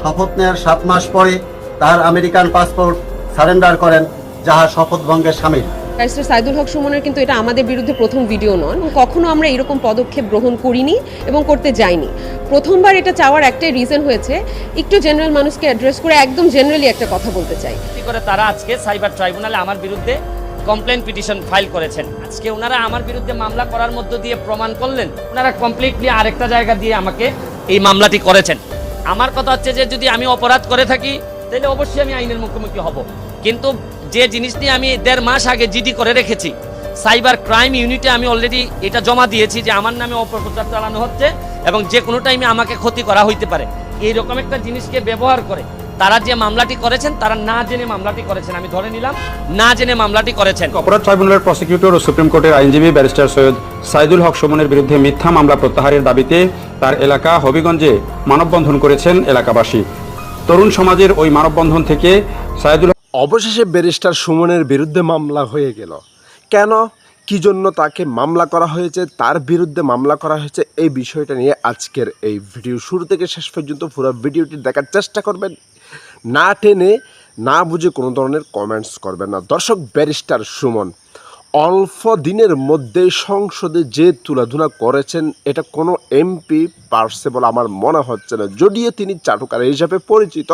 শপথ নেয়ার সাত মাস পরে তার আমেরিকান পাসপোর্ট সারেন্ডার করেন যাহা শপথ ভঙ্গের সামিল। ব্যারিস্টার সাইদুল হক সুমনের কিন্তু এটা আমাদের বিরুদ্ধে প্রথম ভিডিও নন কখনো আমরা এরকম পদক্ষেপ গ্রহণ করিনি এবং করতে যাইনি। প্রথমবার এটা চাওয়ার একটাই রিজন হয়েছে একটু জেনারেল মানুষকে অ্যাড্রেস করে একদম জেনারেলি একটা কথা বলতে চাই। কি করে তারা আজকে সাইবার ট্রাইব্যুনালে আমার বিরুদ্ধে কমপ্লেন পিটিশন ফাইল করেছেন? আজকে ওনারা আমার বিরুদ্ধে মামলা করার মধ্য দিয়ে প্রমাণ করলেন ওনারা কমপ্লিটলি আরেকটা জায়গা দিয়ে আমাকে এই মামলাটি করেছেন। আমার কথা হচ্ছে যে যদি আমি অপরাধ করে থাকি, তাহলে অবশ্যই আমি আইনের মুখোমুখি হব। কিন্তু যে জিনিস নিয়ে আমি দেড় মাস আগে জিডি করে রেখেছি, সাইবার ক্রাইম ইউনিটে আমি অলরেডি এটা জমা দিয়েছি যে আমার নামে অপপ্রচার চালানো হচ্ছে এবং যে কোনো টাইমে আমাকে ক্ষতি করা হইতে পারে। এইরকম একটা জিনিসকে ব্যবহার করে তারা যে মামলাটি করেছেন তারা না জেনে মামলাটি করেছেন। আমি ধরে নিলাম না জেনে মামলাটি করেছেন। অপরাধ ট্রাইব্যুনালের প্রসিকিউটর ও সুপ্রিম কোর্টের আইনজীবী ব্যারিস্টার সৈয়দ সাইদুল হক সুমনের বিরুদ্ধে মিথ্যা মামলা প্রত্যাহারের দাবিতে তার এলাকা হবিগঞ্জে মানববন্ধন করেছেন এলাকাবাসী। তরুণ সমাজের ওই মানববন্ধন থেকে সাইদুল অবশেষে ব্যারিস্টার সুমনের বিরুদ্ধে মামলা হয়ে গেল। কেন? কি জন্য তাকে মামলা করা হয়েছে? তার বিরুদ্ধে মামলা করা হয়েছে? এই বিষয়টা নিয়ে আজকের এই ভিডিও শুরু থেকে শেষ পর্যন্ত পুরো ভিডিওটি দেখার চেষ্টা করবেন। না টেনে না বুঝে কোনো ধরনের কমেন্টস করবেন না। দর্শক ব্যারিস্টার সুমন, অল্প দিনের মধ্যে সংসদে যে তুলাধুলা করেছেন, এটা কোনো এমপি পারছে বলে আমার মনে হচ্ছে না। যদিও তিনি চাটুকার হিসাবে পরিচিত,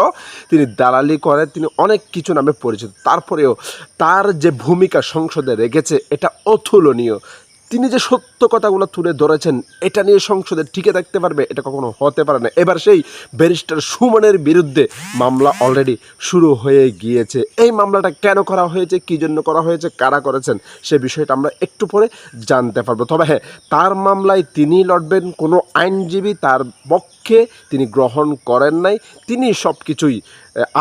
তিনি দালালি করে তিনি অনেক কিছু নামে পরিচিত। তারপরেও তার যে ভূমিকা সংসদে রেখেছে, এটা অতুলনীয়। তিনি যে সত্য কথাগুলো তুলে ধরেছেন, এটা নিয়ে সংসদে টিকে থাকতে পারবে, এটা কখনো হতে পারে না। এবার সেই ব্যারিস্টার সুমনের বিরুদ্ধে মামলা অলরেডি শুরু হয়ে গিয়েছে। এই মামলাটা কেন করা হয়েছে, কী জন্য করা হয়েছে, কারা করেছেন, সে বিষয়টা আমরা একটু পরে জানতে পারব। তবে হ্যাঁ তার মামলায় তিনি লড়বেন কোনো আইনজীবী, তার পক্ষে তিনি গ্রহণ করেন নাই, তিনি সব কিছুই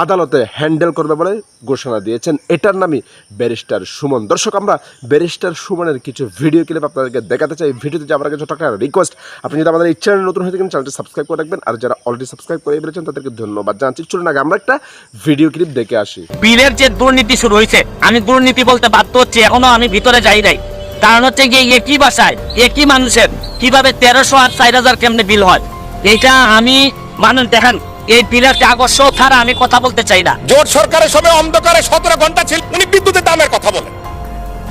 আদালতে হ্যান্ডেল করবে বলে ঘোষণা দিয়েছেন। এটার নামই ব্যারিস্টার সুমন। দর্শক, আমরা ব্যারিস্টার সুমনের কিছু ভিডিও ক্লিপ আপনাদেরকে দেখাতে চাই। ভিডিওতে যাওয়ার ছোট একটা রিকোয়েস্ট আপনি যদি আমাদের এই চ্যানেল নতুন হয়ে থাকেন চ্যানেলটি সাবস্ক্রাইব করে রাখবেন। আর যারা অলরেডি সাবস্ক্রাইব করে ফেলেছেন, তাদেরকে ধন্যবাদ জানাচ্ছি। চলুন আগে আমরা একটা ভিডিও ক্লিপ দেখে আসি। বিলের যে দুর্নীতি শুরু হয়েছে, আমি দুর্নীতি বলতে বাধ্য হচ্ছি, এখনও আমি ভিতরে যাই নাই। কারণ হচ্ছে গিয়ে একই বাসায়, একই মানুষের, কীভাবে তেরোশো আর চার হাজার কেমনে বিল হয়? এটা আমি মানুষ দেখেন এই কাগজ সব ছাড়া আমি কথা বলতে চাই না। জোট সরকারের সময় অন্ধকারে সতেরো ঘণ্টা ছিল উনি বিদ্যুতের দামের কথা বলেন।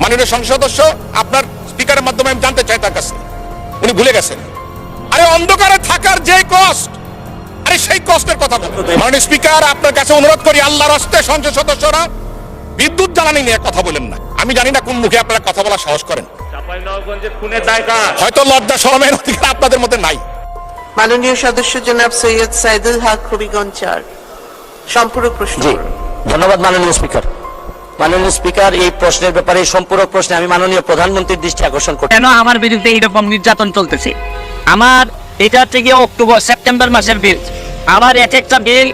মাননীয় সংসদ সদস্য আপনার স্পিকারের মাধ্যমে আমি জানতে চাই তার কাছে উনি ভুলে গেছেন। আরে অন্ধকারে থাকার যে কষ্ট আরে সেই কষ্টের কথা বলেন। মাননীয় স্পিকার আপনার কাছে অনুরোধ করি আল্লাহর হস্তে সংসদ সদস্যরা বিদ্যুৎ জ্বালানি নিয়ে কথা বলেন না। আমি জানি না কোন মুখে আপনারা কথা বলা সাহস করেন। হয়তো লজ্জা শরমের অধিকার আপনাদের মধ্যে নাই। মাননীয় সদস্য জনাব সৈয়দ সাইদুল হক হবিগঞ্জ চার। সম্পূরক প্রশ্ন জি ধন্যবাদ মাননীয় স্পিকার। মাননীয় স্পিকার এই প্রশ্নের ব্যাপারে সম্পূরক প্রশ্নে আমি মাননীয় প্রধানমন্ত্রীর দৃষ্টি আকর্ষণ করি কেন আমার বিরুদ্ধে এইরকম নির্যাতন চলতেছে? আমার এটা গিয়ে অক্টোবর সেপ্টেম্বর মাসের বিল। আমার এক একটা বিল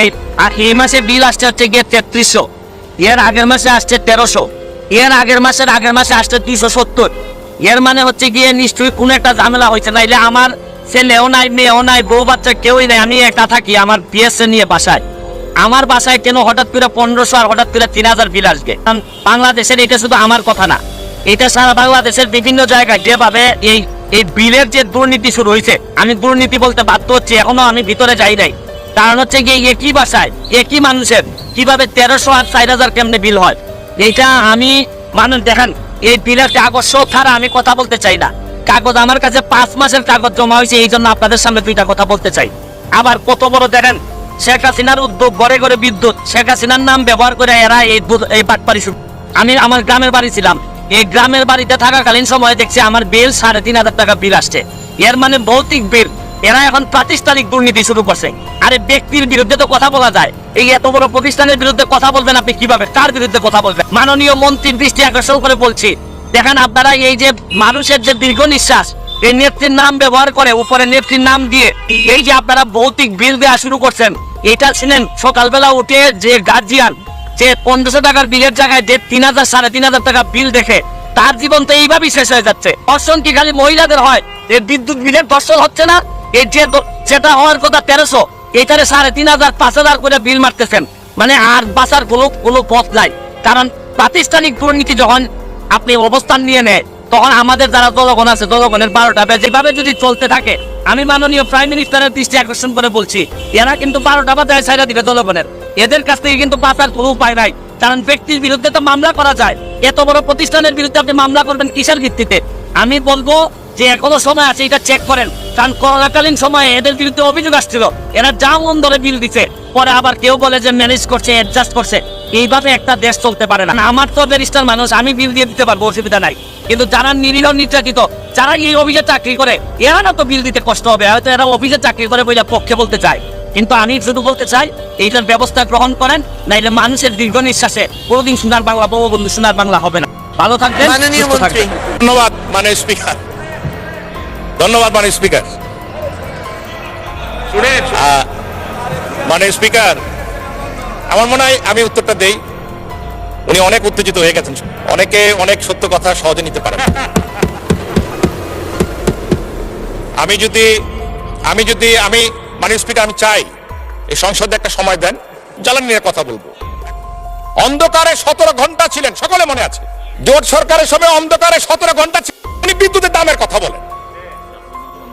এই আর এই মাসে বিল আসছে হচ্ছে গিয়ে তেত্রিশশো। এর আগের মাসে আসছে তেরোশো। এর আগের মাসের আগের মাসে আসছে দুইশো সত্তর। এর মানে হচ্ছে গিয়ে নিশ্চয়ই কোনো একটা ঝামেলা হয়েছে নাইলে আমার বউ বাচ্চা কেউই নাই, আমি একা থাকি, আমার পিএসএ নিয়ে বাসায়। আমার বাসায় কেন হঠাৎ করে পনেরোশো আর হঠাৎ করে তিন হাজার বিল আসবে? বাংলাদেশের এটা শুধু আমার কথা না, এটা সারা বাংলাদেশের বিভিন্ন জায়গায় যেভাবে এই এই বিলের যে দুর্নীতি শুরু হয়েছে, আমি দুর্নীতি বলতে বাধ্য হচ্ছি, এখনও আমি ভিতরে যাই নাই। কারণ হচ্ছে গিয়ে একই বাসায় একই মানুষের, কীভাবে তেরোশো আর চার হাজার কেমনে বিল হয়? এইটা আমি, মানুষ দেখেন, এই বিলের কাগজ সব ছাড়া আমি কথা বলতে চাই না। কাগজ আমার কাছে পাঁচ মাসের কাগজ জমা হয়েছে, এই জন্য আপনাদের সামনে দুইটা কথা বলতে চাই। আবার কত বড় দেখেন, শেখ হাসিনার উদ্যোগ, ঘরে ঘরে বিদ্যুৎ। শেখ হাসিনার নাম ব্যবহার করে এরা এই এই বাটপারি শুরু। আমি আমার গ্রামের বাড়ি ছিলাম। এই গ্রামের বাড়িতে থাকাকালীন সময়ে দেখছি আমার বিল সাড়ে তিন হাজার টাকা বিল আসছে। এর মানে ভৌতিক বিল। এরা এখন প্রাতিষ্ঠানিক দুর্নীতি শুরু করছে। আরে ব্যক্তির বিরুদ্ধে তো কথা বলা যায়। এই এত বড় প্রতিষ্ঠানের বিরুদ্ধে কথা বলবেন আপনি কীভাবে? কার বিরুদ্ধে কথা বলবেন? মাননীয় মন্ত্রীর দৃষ্টি আকর্ষণ করে বলছি। দেখেন আপনারা এই যে মানুষের যে দীর্ঘ নিঃশ্বাস, এই নেত্রীর নাম ব্যবহার করে, উপরে নেত্রীর নাম দিয়ে, এই যে আপনারা ভৌতিক বিল দেওয়া শুরু করছেন, এটা ছিলেন সকালবেলা উঠে যে গার্জিয়ান যে পনেরোশো টাকার বিলের জায়গায় যে তিন হাজার, সাড়ে তিন হাজার টাকা বিল দেখে, তার জীবন তো এইভাবেই শেষ হয়ে যাচ্ছে। দর্শন কি খালি মহিলাদের হয়? যে বিদ্যুৎ বিলের দর্শন হচ্ছে না? এই যে যেটা হওয়ার কথা তেরোশো এইটারে সাড়ে তিন হাজার, পাঁচ হাজার করে বিল মারতেছেন। মানে আর বাঁচার কোনো কোনো পথ নাই। কারণ প্রাতিষ্ঠানিক দুর্নীতি যখন আপনি অবস্থান নিয়ে নেয় তখন আমাদের যারা জনগণ আছে, জনগণের বারোটা যেভাবে যদি চলতে থাকে, আমি মাননীয় প্রাইম মিনিস্টারের দৃষ্টি আকর্ষণ করে বলছি, এরা কিন্তু বারোটা বাজায় ছাইরা দিবে জনগণের। এদের কাছ থেকে কিন্তু বাঁচার কোনো উপায় নাই, কারণ ব্যক্তির বিরুদ্ধে তো মামলা করা যায়। এত বড় প্রতিষ্ঠানের বিরুদ্ধে আপনি মামলা করবেন কিসের ভিত্তিতে? আমি বলব যে এখনও সময় আছে, এটা চেক করেন। কারণ করোনাকালীন সময়ে এদের বিরুদ্ধে অভিযোগ আসছিল, এরা যা মন ধরে বিল দিছে। পরে আবার কেউ বলে যে ম্যানেজ করছে অ্যাডজাস্ট করছে। এইভাবে একটা দেশ চলতে পারে না। আমার তো ব্যারিস্টার মানুষ আমি বিল দিয়ে দিতে পারব অসুবিধা নাই। কিন্তু যারা নিরীহ নির্যাতিত যারা এই অফিসে চাকরি করে এরা না তো বিল দিতে কষ্ট হবে। হয়তো এরা অফিসে চাকরি করে বইটা পক্ষে বলতে চায়। কিন্তু আমি শুধু বলতে চাই এইটার ব্যবস্থা গ্রহণ করেন নাইলে মানুষের দীর্ঘ নিঃশ্বাসে কোনোদিন সোনার বাংলা বঙ্গবন্ধু সোনার বাংলা হবে না। ভালো থাকবেন মাননীয় সুস্থ মন্ত্রী। থাকবেন। ধন্যবাদ মানে স্পিকার। ধন্যবাদ মানে স্পিকার। মানে স্পিকার আমার মনে হয় আমি উত্তরটা দেই। উনি অনেক উত্তেজিত হয়ে গেছেন। অনেকে অনেক সত্য কথা সহজে নিতে পারেন। আমি যদি আমি যদি, আমি মানে স্পিকার, আমি চাই এই সংসদে একটা সময় দেন, জ্বালানি নিয়ে কথা বলব। অন্ধকারে সতেরো ঘণ্টা ছিলেন, সকলে মনে আছে? জোট সরকারের সময় অন্ধকারে সতেরো ঘণ্টা উনি বিদ্যুতের দামের কথা বলেন।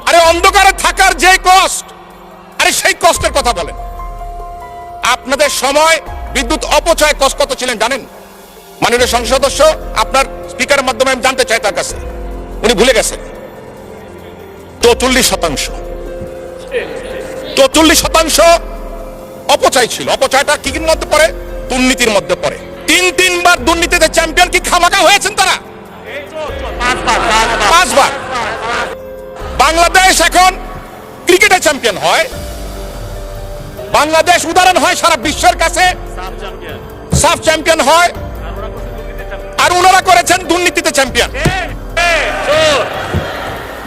আরে অন্ধকারে থাকার যে কষ্ট আরে সেই কষ্টের কথা বলেন। আপনাদের সময়, বিদ্যুৎ অপচয় কত ছিলেন জানেন? মাননীয় সংসদ সদস্য, আপনার স্পিকারের মাধ্যমে আমি জানতে চাই তার কাছে। উনি ভুলে গেছেন। চৌচল্লিশ শতাংশ। চৌচল্লিশ শতাংশ অপচয় ছিল। অপচয়টা কি মধ্যে পড়ে? দুর্নীতির মধ্যে পড়ে। তিন, তিনবার দুর্নীতিতে চ্যাম্পিয়ন কি খামাকা হয়েছেন তারা? পাঁচবার। বাংলাদেশ এখন ক্রিকেটে চ্যাম্পিয়ন হয়। বাংলাদেশ উদাহরণ হয় সারা বিশ্বের কাছে। সাফ চ্যাম্পিয়ন। হয়। আর ওনারা করেছেন দুর্নীতিতে চ্যাম্পিয়ন।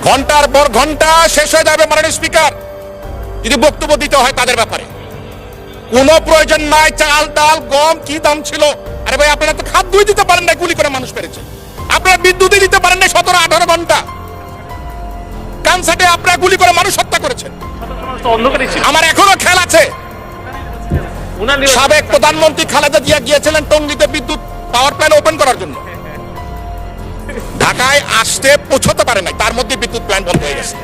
ঘণ্টার পর ঘণ্টা শেষ হয়ে যাবে মাননীয় স্পিকার। যদি বক্তব্য দিতে হয় তাদের ব্যাপারে। কোনো প্রয়োজন নাই চাল ডাল গম কি দাম ছিল? আরে ভাই আপনারা তো খাদ্যই দিতে পারেন না গুলি করে মানুষ পেরেছে। আপনারা বিদ্যুৎই দিতে পারেন না সতেরো আঠারো ঘণ্টা। কানসাটে আপনারা গুলি করে মানুষ হত্যা করেছেন। আমার এখনও খেয়াল আছে। সাবেক প্রধানমন্ত্রী খালেদা জিয়া গিয়েছিলেন টঙ্গিতে বিদ্যুৎ পাওয়ার প্ল্যান্ট ওপেন করার জন্য। ঢাকায় আসতে পৌঁছতে পারে নাই তার মধ্যে বিদ্যুৎ প্ল্যান্ট বন্ধ হয়ে গেছে।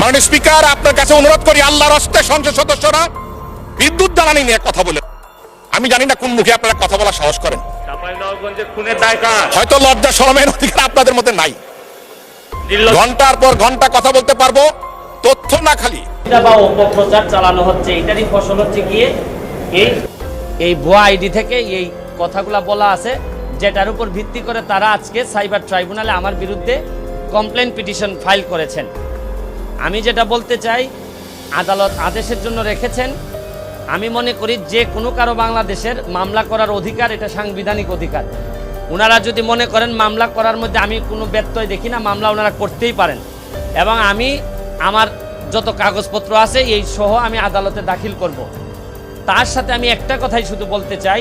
মাননীয় স্পিকার আপনার কাছে অনুরোধ করি আল্লাহর হস্তে সংসদ সদস্যরা বিদ্যুৎ জ্বালানি নিয়ে কথা বলে। আমি জানি না কোন মুখে আপনারা কথা বলা সাহস করেন। হয়তো লজ্জা শরমের অধিকার আপনাদের মধ্যে নাই। ঘণ্টার পর ঘণ্টা কথা বলতে পারব তথ্য না খালি। বা অপপ্রচার চালানো হচ্ছে এটারই ফসল হচ্ছে গিয়ে এই এই ভুয়া আইডি থেকে এই কথাগুলা বলা আছে যেটার উপর ভিত্তি করে তারা আজকে সাইবার ট্রাইব্যুনালে আমার বিরুদ্ধে কমপ্লেন পিটিশন ফাইল করেছেন। আমি যেটা বলতে চাই আদালত আদেশের জন্য রেখেছেন আমি মনে করি যে কোনো কারও বাংলাদেশের মামলা করার অধিকার এটা সাংবিধানিক অধিকার। ওনারা যদি মনে করেন মামলা করার মধ্যে আমি কোনো ব্যত্যয় দেখি না, মামলা ওনারা করতেই পারেন। এবং আমি আমার যত কাগজপত্র আছে এই সহ আমি আদালতে দাখিল করব। তার সাথে আমি একটা কথাই শুধু বলতে চাই,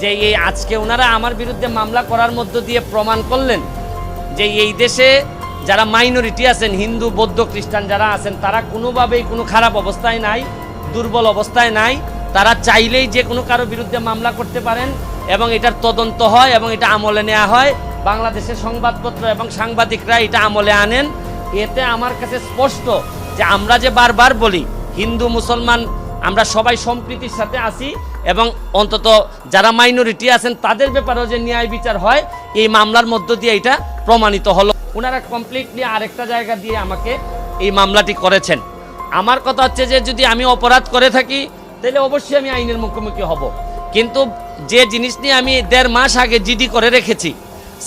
যে এই আজকে ওনারা আমার বিরুদ্ধে মামলা করার মধ্য দিয়ে প্রমাণ করলেন যে এই দেশে যারা মাইনরিটি আছেন, হিন্দু, বৌদ্ধ, খ্রিস্টান যারা আছেন, তারা কোনোভাবেই কোনো খারাপ অবস্থায় নাই, দুর্বল অবস্থায় নাই। তারা চাইলেই যে কোনো কারও বিরুদ্ধে মামলা করতে পারেন। এবং এটার তদন্ত হয় এবং এটা আমলে নেওয়া হয়। বাংলাদেশের সংবাদপত্র এবং সাংবাদিকরা এটা আমলে আনেন। এতে আমার কাছে স্পষ্ট যে আমরা যে বারবার বলি, হিন্দু, মুসলমান, আমরা সবাই সম্প্রীতির সাথে আছি এবং অন্তত যারা মাইনরিটি আছেন, তাদের ব্যাপারেও যে ন্যায় বিচার হয়, এই মামলার মধ্য দিয়ে এটা প্রমাণিত হলো। ওনারা কমপ্লিটলি আরেকটা জায়গা দিয়ে আমাকে এই মামলাটি করেছেন। আমার কথা হচ্ছে যে যদি আমি অপরাধ করে থাকি, তাহলে অবশ্যই আমি আইনের মুখোমুখি হব। কিন্তু যে জিনিস নিয়ে আমি দেড় মাস আগে জিডি করে রেখেছি।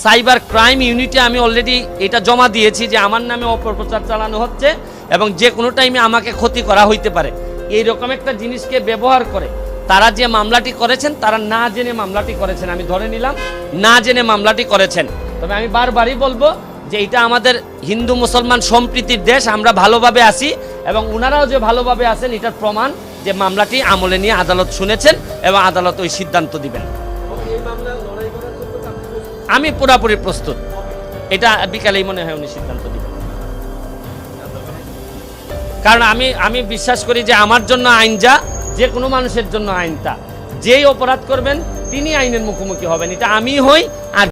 সাইবার ক্রাইম ইউনিটে আমি অলরেডি এটা জমা দিয়েছি যে আমার নামে অপপ্রচার চালানো হচ্ছে এবং যে কোনো টাইমে আমাকে ক্ষতি করা হইতে পারে। এই রকম একটা জিনিসকে ব্যবহার করে তারা যে মামলাটি করেছেন, তারা না জেনে মামলাটি করেছেন, আমি ধরে নিলাম, না জেনে মামলাটি করেছেন। তবে আমি বারবারই বলব যে এটা আমাদের হিন্দু মুসলমান সম্প্রীতির দেশ, আমরা ভালোভাবে আছি এবং ওনারাও যে ভালোভাবে আছেন, এটার প্রমাণ যে মামলাটি আমলে নিয়ে আদালত শুনেছেন এবং আদালত ওই সিদ্ধান্ত দিবেন। আমি পুরাপুরি প্রস্তুত। এটা বিকালেই মনে হয় উনি সিদ্ধান্ত দিবেন। কারণ আমি আমি বিশ্বাস করি যে আমার জন্য আইন যা, যে কোনো মানুষের জন্য আইন তা। যেই অপরাধ করবেন, তিনি আইনের মুখোমুখি হবেন। এটা আমি হই আর